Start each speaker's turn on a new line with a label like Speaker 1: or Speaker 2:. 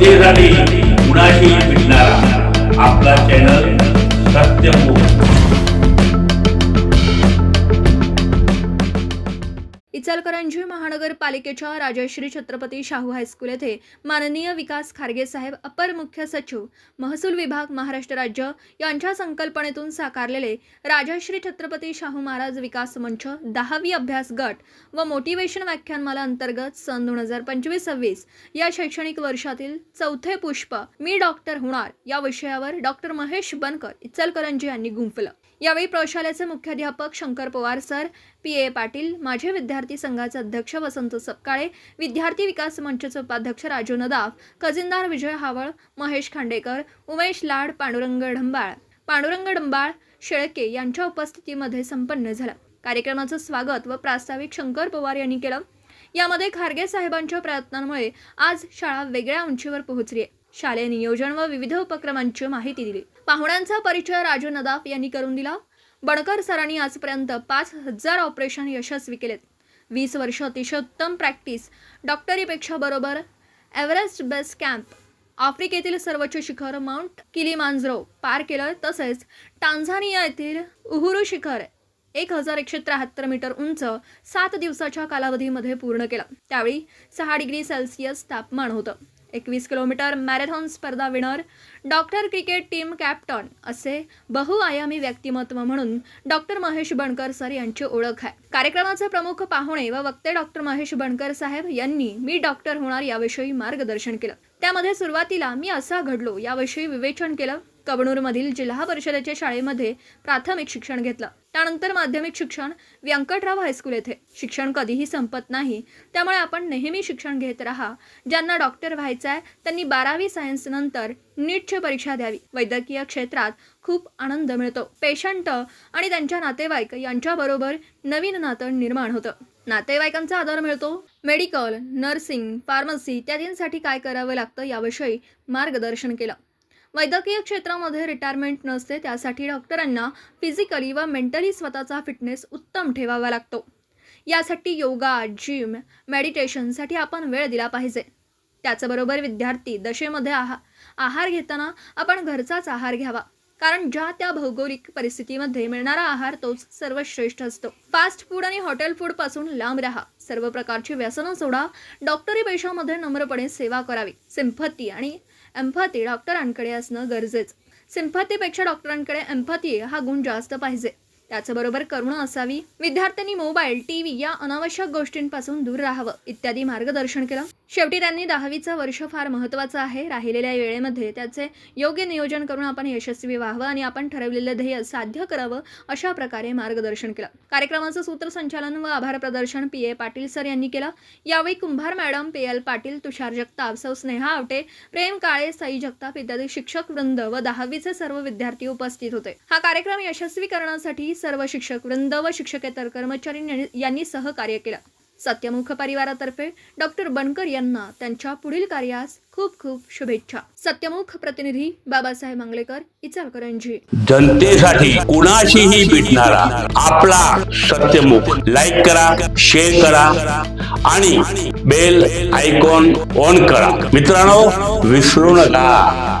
Speaker 1: जनतेसाठी कुणाशी भेटणारा? आपला चॅनल सत्यमोह
Speaker 2: इचलकरंजी महानगरपालिकेच्या राजश्री छत्रपती शाहू हायस्कूल येथे माननीय विकास खारगे साहेब अपर मुख्य सचिव महसूल विभाग महाराष्ट्र राज्य यांच्या संकल्पनेतून साकारलेले राजश्री छत्रपती शाहू महाराज विकास मंच दहावी अभ्यास गट व मोटिवेशन व्याख्यानमाला अंतर्गत सन दोन हजार पंचवीस सव्वीस या शैक्षणिक वर्षातील चौथे पुष्प मी डॉक्टर होणार या विषयावर डॉक्टर महेश बनकर इचलकरंजी यांनी गुंफलं. यावेळी प्रशालेचे मुख्याध्यापक Shankar Pawar sir P. A. Patil माझे विद्यार्थी संघाचे अध्यक्ष वसंत सपकाळे विद्यार्थी विकास मंचचे उपाध्यक्ष राजू नदाफ खजिनदार विजय हावळ महेश खांडेकर उमेश लाड पांडुरंग ढंबाळ पांडुरंग डंबाळ शेळके यांच्या उपस्थितीमध्ये संपन्न झाला. कार्यक्रमाचं स्वागत व प्रास्ताविक शंकर पवार यांनी केलं. यामध्ये खारगे साहेबांच्या प्रयत्नांमुळे आज शाळा वेगळ्या उंचीवर पोहोचली आहे. शालेय नियोजन व विविध उपक्रमांची माहिती दिली. पाहुण्यांचा परिचय राजू नदाफ यांनी करून दिला. बणकर सरांनी आजपर्यंत पाच हजार ऑपरेशन यशस्वी केलेत. वीस वर्ष अतिशय उत्तम प्रॅक्टिस. डॉक्टरीपेक्षा बरोबर एव्हरेस्ट बेस कॅम्प. आफ्रिकेतील सर्वोच्च शिखर माउंट किलिमांजरो पार केलं तसेच टांझानिया येथील उहुरू शिखर एक हजार एकशे त्र्याहत्तर मीटर उंच सात दिवसाच्या कालावधीमध्ये पूर्ण केलं. त्यावेळी सहा डिग्री सेल्सिअस तापमान होतं. एकवीस किलोमीटर मॅरेथॉन स्पर्धा winner doctor cricket team captain असे बहुआयामी व्यक्तिमत्व म्हणून डॉक्टर महेश बणकर सर यांची ओळख आहे. कार्यक्रमाचे प्रमुख पाहुणे व वक्ते डॉक्टर महेश बणकर साहेब यांनी मी डॉक्टर होणार याविषयी मार्गदर्शन केलं. त्यामध्ये सुरुवातीला मी असा घडलो याविषयी विवेचन केलं. कबनूरमधील जिल्हा परिषदेच्या शाळेमध्ये प्राथमिक शिक्षण घेतलं. त्यानंतर माध्यमिक शिक्षण व्यंकटराव हायस्कूल येथे. शिक्षण कधीही संपत नाही त्यामुळे आपण नेहमी शिक्षण घेत राहा. ज्यांना डॉक्टर व्हायचं आहे त्यांनी बारावी सायन्स नंतर नीटची परीक्षा द्यावी. वैद्यकीय क्षेत्रात खूप आनंद मिळतो. पेशंट आणि त्यांच्या नातेवाईक यांच्याबरोबर नवीन नातं निर्माण होतं. नातेवाईकांचा आधार मिळतो. मेडिकल नर्सिंग फार्मसी इत्यादींसाठी काय करावं लागतं याविषयी मार्गदर्शन केलं. वैद्यकीय क्षेत्रामध्ये रिटायरमेंट नसते त्यासाठी डॉक्टरांना फिजिकली व मेंटली स्वतःचा फिटनेस उत्तम ठेवावा लागतो. यासाठी योगा जिम मेडिटेशनसाठी आपण वेळ दिला पाहिजे. त्याचबरोबर विद्यार्थी दशेमध्ये आहा आहार घेताना आपण घरचाच आहार घ्यावा. कारण ज्या त्या भौगोलिक परिस्थितीमध्ये मिळणारा आहार तोच सर्वश्रेष्ठ असतो. फास्ट फूड आणि हॉटेल फूडपासून लांब राहा. सर्व प्रकारची व्यसनं सोडा. डॉक्टरी पेशामध्ये नम्रपणे सेवा करावी. सिंपत्ती आणि एम्फाती डॉक्टरांकडे असणं गरजेचं. सिम्फातीपेक्षा डॉक्टरांकडे एम्फाती हा गुण जास्त पाहिजे. त्याचबरोबर करुणा असावी. विद्यार्थ्यांनी मोबाईल टी व्ही या अनावश्यक गोष्टींपासून दूर राहावं इत्यादी मार्गदर्शन केलं. शेवटी त्यांनी दहावीचं वर्ष फार महत्त्वाचं आहे. राहिलेल्या वेळेमध्ये त्याचे योग्य नियोजन करून आपण यशस्वी व्हावं आणि आपण ठरवलेलं ध्येय साध्य करावं अशा प्रकारे मार्गदर्शन केलं. कार्यक्रमाचं सूत्रसंचालन व आभार प्रदर्शन पी ए पाटील सर यांनी केलं. यावेळी Kumbhar madam P L Patil Tushar Jagtap Sau Sneha Awate प्रेम काळे साई जगताप इत्यादी शिक्षक वृंद व दहावीचे सर्व विद्यार्थी उपस्थित होते. हा कार्यक्रम यशस्वी करण्यासाठी सर्व शिक्षक वृंद व शिक्षकेतर कर्मचारी यांनी- यांनी सहकार्य केलं. सत्यमुख परिवारातर्फे डॉक्टर बनकर यांना त्यांच्या पुढील कार्यास खूप खूप शुभेच्छा. सत्यमुख प्रतिनिधी बाबासाहेब मांगलेकर इचलकरंजी.
Speaker 1: जनतेसाठी कुणाशीही भेटणारा आपला सत्यमुख. लाईक करा शेअर करा आणि बेल आयकॉन ऑन करा. मित्रांनो विसरू नका.